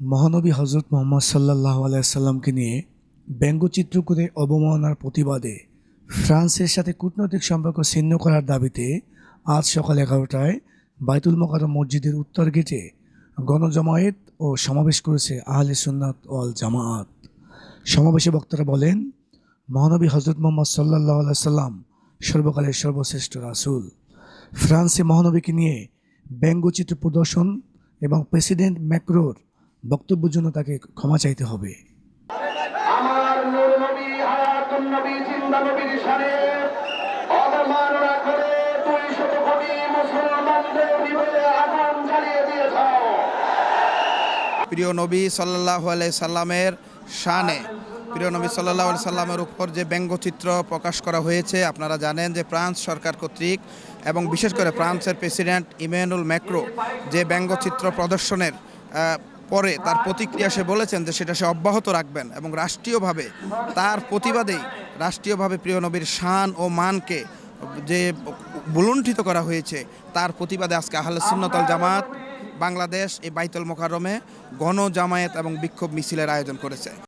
মহানবী হজরত মোহাম্মদ সাল্লাহ আলাইসাল্লামকে নিয়ে ব্যঙ্গচিত্র করে অবমাননার প্রতিবাদে ফ্রান্সের সাথে কূটনৈতিক সম্পর্ক ছিন্ন করার দাবিতে আজ সকাল এগারোটায় বাইতুল মোকাররম মসজিদের উত্তর গেটে গণজমায়েত ও সমাবেশ করেছে আহলে সুন্নাত ওয়াল জামায়াত সমাবেশে বক্তারা বলেন, মহানবী হজরত মোহাম্মদ সাল্লাহ সাল্লাম সর্বকালের সর্বশ্রেষ্ঠ রাসূল। ফ্রান্সে মহানবীকে নিয়ে ব্যঙ্গচিত্র প্রদর্শন এবং প্রেসিডেন্ট ম্যাক্রোর বক্তব্যের জন্য তাকে ক্ষমা চাইতে হবে। আমার নূর নবী হায়াতুন নবী জিন্দা নবীর শানে অবমাননা করে দুই শত কোটি মুসলমানদের হৃদয়ে আগুন জ্বালিয়ে দিয়েছ প্রিয় নবী সাল্লাহ আলাই সাল্লামের শানে প্রিয় নবী সাল্লাহ আলাই সাল্লামের উপর যে ব্যঙ্গচিত্র প্রকাশ করা হয়েছে আপনারা জানেন যে ফ্রান্স সরকার কর্তৃক এবং বিশেষ করে ফ্রান্সের প্রেসিডেন্ট ইমানুল ম্যাক্রো যে ব্যঙ্গচিত্র প্রদর্শনের পরে তার প্রতিক্রিয়া সে বলেছেন যে সেটা সে অব্যাহত রাখবেন এবং রাষ্ট্রীয়ভাবে তার প্রতিবাদেই রাষ্ট্রীয়ভাবে প্রিয়নবীর শান ও মানকে যে বুলুণ্ঠিত করা হয়েছে, তার প্রতিবাদে আজকে আহলে সুন্নতল জামাত বাংলাদেশ এই বাইতল মোকারমে গণ জামায়াত এবং বিক্ষোভ মিছিলের আয়োজন করেছে।